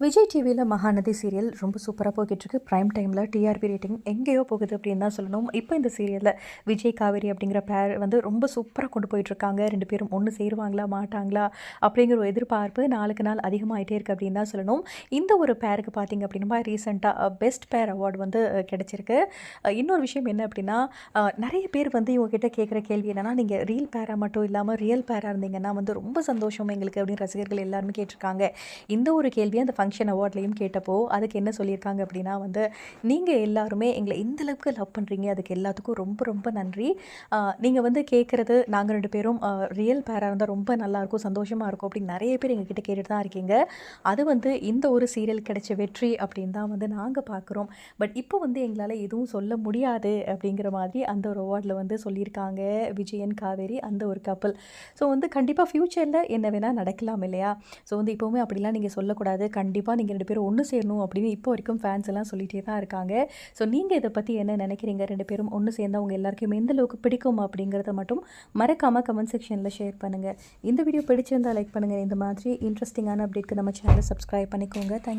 விஜய் டிவியில் மகாநதி சீரியல் ரொம்ப சூப்பராக போய்கிட்டுருக்கு. ப்ரைம் டைமில் டிஆர்பி ரேட்டிங் எங்கேயோ போகுது அப்படின்னு தான் சொல்லணும். இப்போ இந்த சீரியலில் விஜய் காவேரி அப்படிங்கிற பேர் வந்து ரொம்ப சூப்பராக கொண்டு போயிட்டுருக்காங்க. ரெண்டு பேரும் ஒன்று சேருவாங்களா மாட்டாங்களா அப்படிங்கிற ஒரு எதிர்பார்ப்பு நாளுக்கு நாள் அதிகமாகிட்டே இருக்குது அப்படின்னு தான் சொல்லணும். இந்த ஒரு பேருக்கு பார்த்தீங்க அப்படின்னா ரீசெண்டாக பெஸ்ட் பேர் அவார்டு வந்து கிடச்சிருக்கு. இன்னொரு விஷயம் என்ன அப்படின்னா நிறைய பேர் வந்து இவங்ககிட்ட கேட்குற கேள்வி என்னென்னா நீங்கள் ரீல் பேராக மட்டும் இல்லாமல் ரியல் பேராக இருந்தீங்கன்னா வந்து ரொம்ப சந்தோஷம் எங்களுக்கு அப்படின்னு ரசிகர்கள் எல்லாருமே கேட்டிருக்காங்க. இந்த ஒரு கேள்வியை அந்த ஃபங்க்ஷன் அவார்ட்லேயும் கேட்டப்போ அதுக்கு என்ன சொல்லியிருக்காங்க அப்படின்னா வந்து நீங்கள் எல்லாருமே எங்களை இந்த அளவுக்கு லவ் பண்ணுறீங்க அதுக்கு எல்லாத்துக்கும் ரொம்ப ரொம்ப நன்றி. நீங்கள் வந்து கேட்குறது நாங்கள் ரெண்டு பேரும் ரியல் பேராக இருந்தால் ரொம்ப நல்லாயிருக்கும் சந்தோஷமாக இருக்கும் அப்படின்னு நிறைய பேர் எங்ககிட்ட கேட்டுட்டு தான் இருக்கீங்க. அது வந்து இந்த ஒரு சீரியல் கிடைச்ச வெற்றி அப்படின்னு தான் வந்து நாங்கள் பார்க்குறோம் பட் இப்போ வந்து எங்களால் எதுவும் சொல்ல முடியாது அப்படிங்கிற மாதிரி அந்த ஒரு அவார்டில் வந்து சொல்லியிருக்காங்க விஜயன் காவேரி அந்த ஒரு கப்பல் ஸோ வந்து கண்டிப்பாக ஃப்யூச்சரில் என்ன வேணால் நடக்கலாம் இல்லையா? ஸோ வந்து இப்போவுமே அப்படிலாம் நீங்கள் சொல்லக்கூடாது. கண்டிப்பாக கண்டிப்பாக நீங்கள் ரெண்டு பேரும் ஒன்று சேரணும் அப்படின்னு இப்போ வரைக்கும் ஃபேன்ஸ் எல்லாம் சொல்லிகிட்டே தான் இருக்காங்க. ஸோ நீங்கள் இதை பற்றி என்ன நினைக்கிறீங்க? ரெண்டு பேரும் ஒன்று சேர்ந்தா உங்கள் எல்லாருக்கும் எந்த அளவுக்கு பிடிக்கும் அப்படிங்கிறத மட்டும் மறக்காமல் கமெண்ட் செக்ஷனில் ஷேர் பண்ணுங்கள் இந்த வீடியோ பிடிச்சிருந்தால் லைக் பண்ணுங்கள் இந்த மாதிரி இன்ட்ரெஸ்டிங்கான அப்டேட்க்கு நம்ம சேனலை சப்ஸ்கிரைப் பண்ணிக்கோங்க. தேங்க்